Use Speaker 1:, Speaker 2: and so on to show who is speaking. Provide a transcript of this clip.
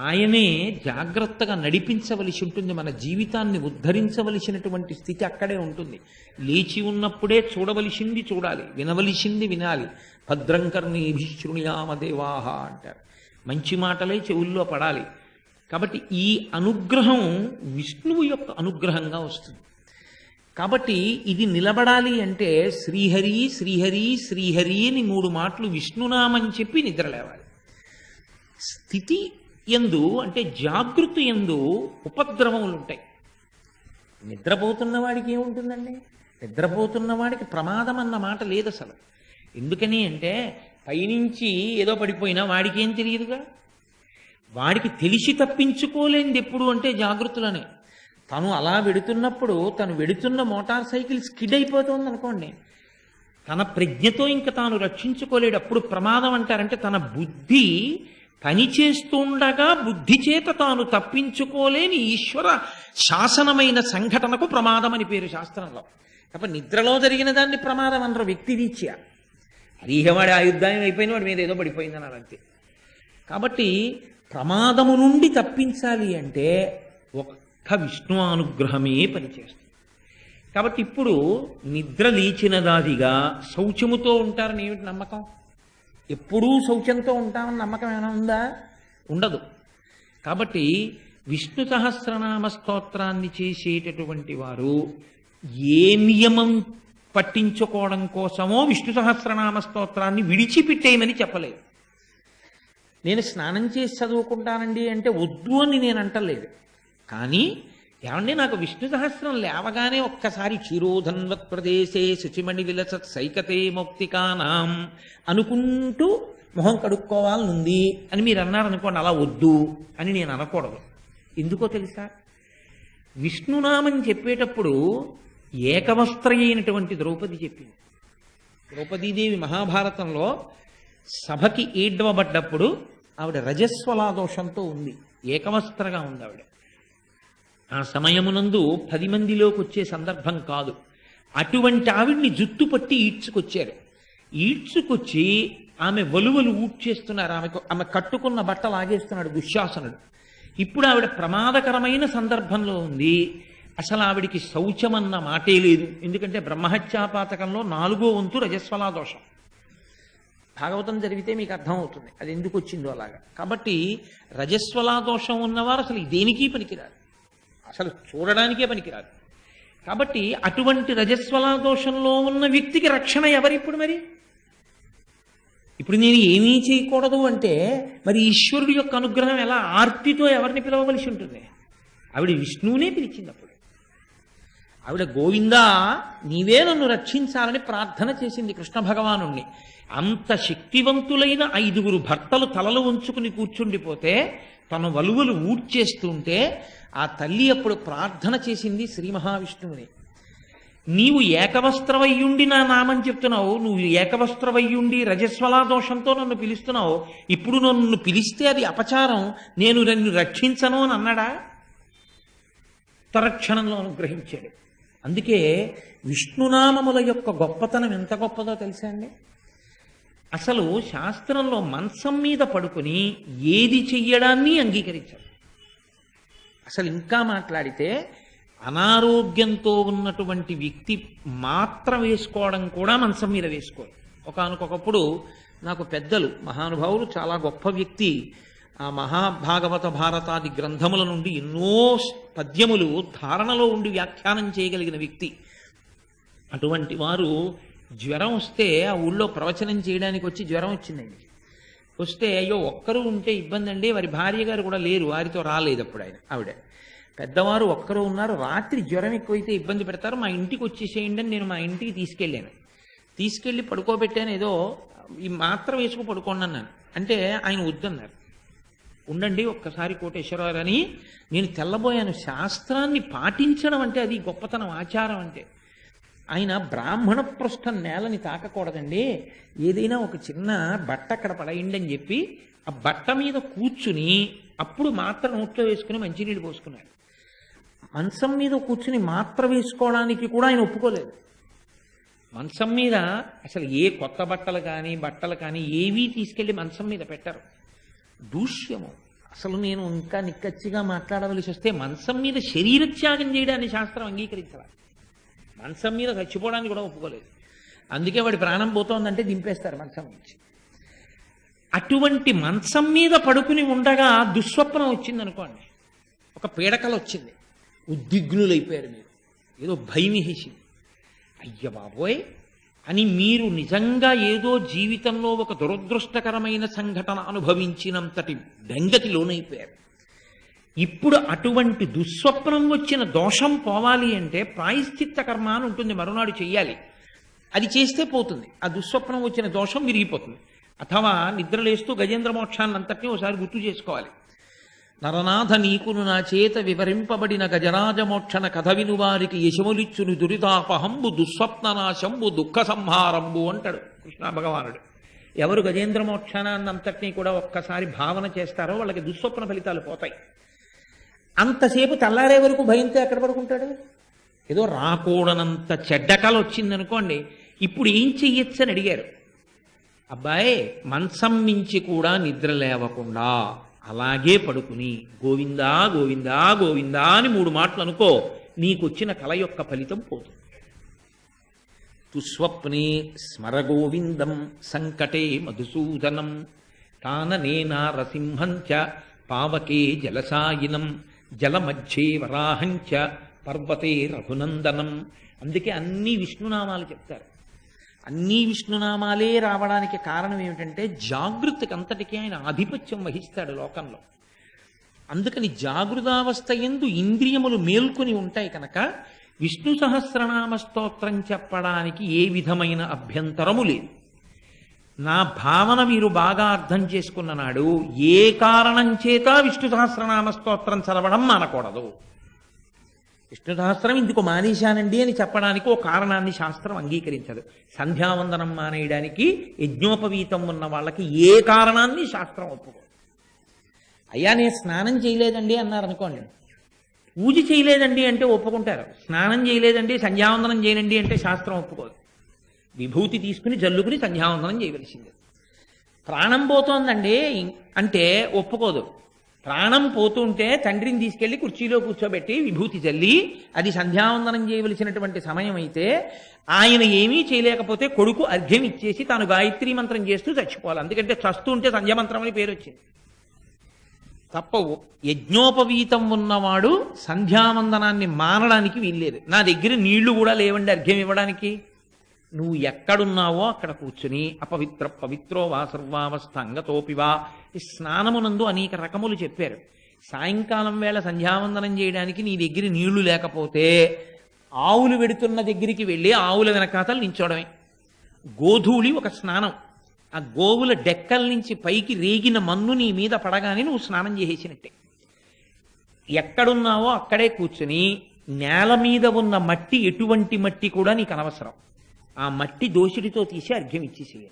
Speaker 1: ఆయనే జాగ్రత్తగా నడిపించవలసి ఉంటుంది మన జీవితాన్ని ఉద్ధరించవలసినటువంటి స్థితి అక్కడే ఉంటుంది. లేచి ఉన్నప్పుడే చూడవలసింది చూడాలి వినవలసింది వినాలి. భద్రంకర్ణీభిశృణుయామ దేవాహ అంటారు. మంచి మాటలే చెవుల్లో పడాలి. కాబట్టి ఈ అనుగ్రహం విష్ణువు యొక్క అనుగ్రహంగా వస్తుంది. కాబట్టి ఇది నిలబడాలి అంటే శ్రీహరి శ్రీహరి శ్రీహరి అని మూడు మాటలు విష్ణునామని చెప్పి నిద్రలేవాలి. స్థితి ఎందు అంటే జాగృతి ఎందు ఉపద్రవములు ఉంటాయి నిద్రపోతున్న వాడికి ఏముంటుందండి? నిద్రపోతున్న వాడికి ప్రమాదం అన్న మాట లేదు అసలు ఎందుకని అంటే పైనుంచి ఏదో పడిపోయినా వాడికి ఏం తెలియదుగా? వాడికి తెలిసి తప్పించుకోలేనిది ఎప్పుడు అంటే జాగృతులనే. తను అలా వెడుతున్నప్పుడు తను వెడుతున్న మోటార్ సైకిల్ స్కిడ్ అయిపోతుంది అనుకోండి తన ప్రజ్ఞతో ఇంకా తాను రక్షించుకోలేడు. అప్పుడు ప్రమాదం అంటారంటే తన బుద్ధి పనిచేస్తుండగా బుద్ధి చేత తాను తప్పించుకోలేని ఈశ్వర శాసనమైన సంఘటనకు ప్రమాదం అని పేరు శాస్త్రంలో. తప్ప నిద్రలో జరిగిన దాన్ని ప్రమాదం అనరు వ్యక్తి రీత్యా హరిహవాడి ఆయుద్ధాయం అయిపోయిన వాడి మీద ఏదో పడిపోయిందని అంతే. కాబట్టి ప్రమాదము నుండి తప్పించాలి అంటే ఒక్క విష్ణు అనుగ్రహమే పనిచేస్తుంది. కాబట్టి ఇప్పుడు నిద్ర లేచినదాదిగా శౌచముతో ఉంటారని ఏమిటి నమ్మకం? ఎప్పుడూ శౌచంతో ఉంటామని నమ్మకం ఏమైనా ఉందా? ఉండదు. కాబట్టి విష్ణు సహస్రనామ స్తోత్రాన్ని చేసేటటువంటి వారు ఏ నియమం పట్టించుకోవడం కోసమో విష్ణు సహస్రనామ స్తోత్రాన్ని విడిచిపెట్టేయమని చెప్పలేదు. నేను స్నానం చేసి చదువుకుంటానండి అంటే వద్దు అని నేను అంటలేదు. కానీ ఏమండి నాకు విష్ణు సహస్రం లేవగానే ఒక్కసారి చిరోధన్వత్ ప్రదేశే శుచిమణి విలసత్ సైకతే మౌక్తికానాం అనుకుంటూ మొహం కడుక్కోవాలనుంది అని మీరు అన్నారనుకోండి అలా వద్దు అని నేను అనకూడదు. ఎందుకో తెలుసా? విష్ణునామం చెప్పేటప్పుడు ఏకవస్త్ర అయినటువంటి ద్రౌపది చెప్పింది ద్రౌపదీదేవి మహాభారతంలో సభకి ఈడ్వబడ్డప్పుడు ఆవిడ రజస్వలా దోషంతో ఉంది. ఏకవస్త్రగా ఉంది ఆవిడ. ఆ సమయమునందు పది మందిలోకి వచ్చే సందర్భం కాదు. అటువంటి ఆవిడ్ని జుత్తు పట్టి ఈడ్చుకొచ్చారు. ఈడ్చుకొచ్చి ఆమె వలువలు ఊడ్చేస్తున్నారు ఆమెకు ఆమె కట్టుకున్న బట్టలు ఆగేస్తున్నాడు దుశ్శాసనుడు. ఇప్పుడు ఆవిడ ప్రమాదకరమైన సందర్భంలో ఉంది. అసలు ఆవిడికి శౌచమన్న మాటే లేదు. ఎందుకంటే బ్రహ్మహత్యాపాతకంలో నాలుగో వంతు రజస్వలా దోషం. భాగవతం జరిగితే మీకు అర్థమవుతుంది అది ఎందుకు వచ్చిందో అలాగా. కాబట్టి రజస్వలా దోషం ఉన్నవారు అసలు దేనికి పనికిరారు. అసలు చూడడానికే పనికిరాదు. కాబట్టి అటువంటి రజస్వలా దోషంలో ఉన్న వ్యక్తికి రక్షణ ఎవరిప్పుడు మరి? ఇప్పుడు నేను ఏమీ చేయకూడదు అంటే మరి ఈశ్వరుడు యొక్క అనుగ్రహం ఎలా ఆర్తితో ఎవరిని పిలవవలసి ఉంటుంది? ఆవిడ విష్ణువునే పిలిచింది అప్పుడు. ఆవిడ గోవిందా నీవే నన్ను రక్షించాలని ప్రార్థన చేసింది కృష్ణ భగవానుణ్ణి. అంత శక్తివంతులైన ఐదుగురు భర్తలు తలలు ఉంచుకుని కూర్చుండిపోతే తన వలువలు ఊడ్చేస్తుంటే ఆ తల్లి అప్పుడు ప్రార్థన చేసింది శ్రీ మహావిష్ణువుని. నీవు ఏకవస్త్రవయ్యుండి నా నామం చెప్తున్నావు నువ్వు ఏకవస్త్రవయ్యుండి రజస్వలా దోషంతో నన్ను పిలుస్తున్నావు ఇప్పుడు నన్ను పిలిస్తే అది అపచారం నేను నన్ను రక్షించను అని అన్నాడా? తరక్షణంలో అనుగ్రహించాడు. అందుకే విష్ణునామముల యొక్క గొప్పతనం ఎంత గొప్పదో తెలుసా అండి? అసలు శాస్త్రంలో మంచం మీద పడుకుని ఏది చెయ్యడాన్ని అంగీకరించారు. అసలు ఇంకా మాట్లాడితే అనారోగ్యంతో ఉన్నటువంటి వ్యక్తి మాత్ర వేసుకోవడం కూడా మంచం మీద వేసుకోరు. ఒకనకొకప్పుడు నాకు పెద్దలు మహానుభావులు చాలా గొప్ప వ్యక్తి ఆ మహాభాగవత భారతాది గ్రంథముల నుండి ఎన్నో పద్యములు ధారణలో ఉండి వ్యాఖ్యానం చేయగలిగిన వ్యక్తి. అటువంటి వారు జ్వరం వస్తే ఆ ఊళ్ళో ప్రవచనం చేయడానికి వచ్చి జ్వరం వచ్చిందండి వస్తే అయ్యో ఒక్కరు ఉంటే ఇబ్బంది అండి వారి భార్య గారు కూడా లేరు వారితో రాలేదు అప్పుడు ఆయన ఆవిడ. పెద్దవారు ఒక్కరు ఉన్నారు రాత్రి జ్వరం ఎక్కువైతే ఇబ్బంది పెడతారు మా ఇంటికి వచ్చేసేయండి అని నేను మా ఇంటికి తీసుకెళ్ళాను. తీసుకెళ్ళి పడుకోబెట్టాను ఏదో ఈ మాత్రం వేసుకు పడుకోండి అన్నాను. అంటే ఆయన వద్దన్నారు. ఉండండి ఒక్కసారి కోటేశ్వరరావు అని నేను తెల్లబోయాను. శాస్త్రాన్ని పాటించడం అంటే అది గొప్పతనం ఆచారం అంటే. ఆయన బ్రాహ్మణ పృష్టం నేలని తాకకూడదండి. ఏదైనా ఒక చిన్న బట్ట అక్కడ పడేయండి అని చెప్పి ఆ బట్ట మీద కూర్చుని అప్పుడు మాత్ర నోట్లో వేసుకుని మంచినీళ్ళు పోసుకున్నారు మంచం మీద కూర్చుని మాత్ర వేసుకోవడానికి కూడా ఆయన ఒప్పుకోలేదు. మంచం మీద అసలు ఏ కొత్త బట్టలు కానీ బట్టలు కానీ ఏవీ తీసుకెళ్ళి మంచం మీద పెట్టరు. దూష్యము. అసలు నేను ఇంకా నిక్కచ్చిగా మాట్లాడవలసి వస్తే మంచం మీద శరీరత్యాగం చేయడాన్ని శాస్త్రం అంగీకరించాలి మంచం మీద చచ్చిపోవడానికి కూడా ఒప్పుకోలేదు. అందుకే వాడి ప్రాణం పోతోందంటే దింపేస్తారు మంచం నుంచి. అటువంటి మంచం మీద పడుకుని ఉండగా దుస్వప్నం వచ్చింది అనుకోండి ఒక పీడకల వచ్చింది. ఉద్విగ్నులైపోయారు మీరు. ఏదో భయమిహిసింది. అయ్య బాబోయ్ అని మీరు నిజంగా ఏదో జీవితంలో ఒక దురదృష్టకరమైన సంఘటన అనుభవించినంతటి బెంగకి లోనైపోయారు. ఇప్పుడు అటువంటి దుస్వప్నం వచ్చిన దోషం పోవాలి అంటే ప్రాయశ్చిత్త కర్మ అని ఉంటుంది మరునాడు చెయ్యాలి. అది చేస్తే పోతుంది. ఆ దుస్వప్నం వచ్చిన దోషం విరిగిపోతుంది. అథవా నిద్రలేస్తూ గజేంద్ర మోక్షాన్ని అంతటినీ ఒకసారి గుర్తు చేసుకోవాలి. నరనాథ నీకును నా చేత వివరింపబడిన గజరాజమోక్షణ కథ వినువారికి యశములిచ్చును దురితాపహంబు దుస్వప్ననాశంబు దుఃఖ సంహారంబు అంటాడు కృష్ణ భగవానుడు. ఎవరు గజేంద్ర మోక్షణాన్నంతటినీ కూడా ఒక్కసారి భావన చేస్తారో వాళ్ళకి దుస్వప్న ఫలితాలు పోతాయి. అంతసేపు తెల్లారే వరకు భయంతో ఎక్కడ పడుకుంటాడు? ఏదో రాకూడనంత చెడ్డకాలు వచ్చిందనుకోండి ఇప్పుడు ఏం చెయ్యొచ్చు అని అడిగారు. అబ్బాయి మంచం మించి కూడా నిద్ర లేవకుండా అలాగే పడుకుని గోవిందా గోవిందా గోవిందా అని మూడు మాటలు అనుకో నీకొచ్చిన కల యొక్క ఫలితం పోతుంది. తుస్వప్నే స్మరగోవిందం సంకటే మధుసూదనం కాననేనా రసింహంచ పావకే జలసాయినం జలమధ్యే వరాహంచ పర్వతే రఘునందనం. అందుకే అన్ని విష్ణునామాలు చెప్తారు. అన్ని విష్ణునామాలే రావడానికి కారణం ఏమిటంటే జాగృతికి అంతటికీ ఆయన ఆధిపత్యం వహిస్తాడు లోకంలో. అందుకని జాగృతావస్థ ఎందు ఇంద్రియములు మేల్కొని ఉంటాయి కనుక విష్ణు సహస్రనామ స్తోత్రం చెప్పడానికి ఏ విధమైన అభ్యంతరము లేదు. నా భావన మీరు బాగా అర్థం చేసుకున్న నాడు ఏ కారణం చేత విష్ణు సహస్రనామ స్తోత్రం చదవడం మానకూడదు. విష్ణు సహస్రం ఇందుకు మానేశానండి అని చెప్పడానికి ఓ కారణాన్ని శాస్త్రం అంగీకరించదు. సంధ్యావందనం మానేయడానికి యజ్ఞోపవీతం ఉన్న వాళ్ళకి ఏ కారణాన్ని శాస్త్రం ఒప్పుకోదు. అయ్యా నేను స్నానం చేయలేదండి అన్నారు అనుకోండి పూజ చేయలేదండి అంటే ఒప్పుకుంటారు. స్నానం చేయలేదండి సంధ్యావందనం చేయనండి అంటే శాస్త్రం ఒప్పుకోదు. విభూతి తీసుకుని జల్లుకుని సంధ్యావందనం చేయవలసిందే. ప్రాణం పోతోందండి అంటే ఒప్పుకోదు. ప్రాణం పోతుంటే తండ్రిని తీసుకెళ్ళి కుర్చీలో కూర్చోబెట్టి విభూతి చల్లి అది సంధ్యావందనం చేయవలసినటువంటి సమయం అయితే ఆయన ఏమీ చేయలేకపోతే కొడుకు అర్ఘ్యం ఇచ్చేసి తాను గాయత్రి మంత్రం చేస్తూ చచ్చిపోవాలి. ఎందుకంటే చస్తుంటే సంధ్యామంత్రం అని పేరు వచ్చింది. తప్పవు. యజ్ఞోపవీతం ఉన్నవాడు సంధ్యావందనాన్ని మానడానికి వీల్లేదు. నా దగ్గర నీళ్ళు కూడా లేవండి అర్ఘ్యం ఇవ్వడానికి. నువ్వు ఎక్కడున్నావో అక్కడ కూర్చుని అపవిత్ర పవిత్రో వా సర్వావస్థ అంగతోపివా ఈ స్నానమునందు అనేక రకములు చెప్పారు. సాయంకాలం వేళ సంధ్యావందనం చేయడానికి నీ దగ్గర నీళ్ళు లేకపోతే ఆవులు వెడుతున్న దగ్గరికి వెళ్ళి ఆవుల వెనకాతలు నించోడమే. గోధూళి ఒక స్నానం. ఆ గోవుల డెక్కల నుంచి పైకి రేగిన మన్ను నీ మీద పడగానే నువ్వు స్నానం చేసేసినట్టే. ఎక్కడున్నావో అక్కడే కూర్చుని నేల మీద ఉన్న మట్టి ఎటువంటి మట్టి కూడా నీకు అనవసరం. ఆ మట్టి దోషుడితో తీసి అర్ఘ్యం ఇచ్చేసేయాలి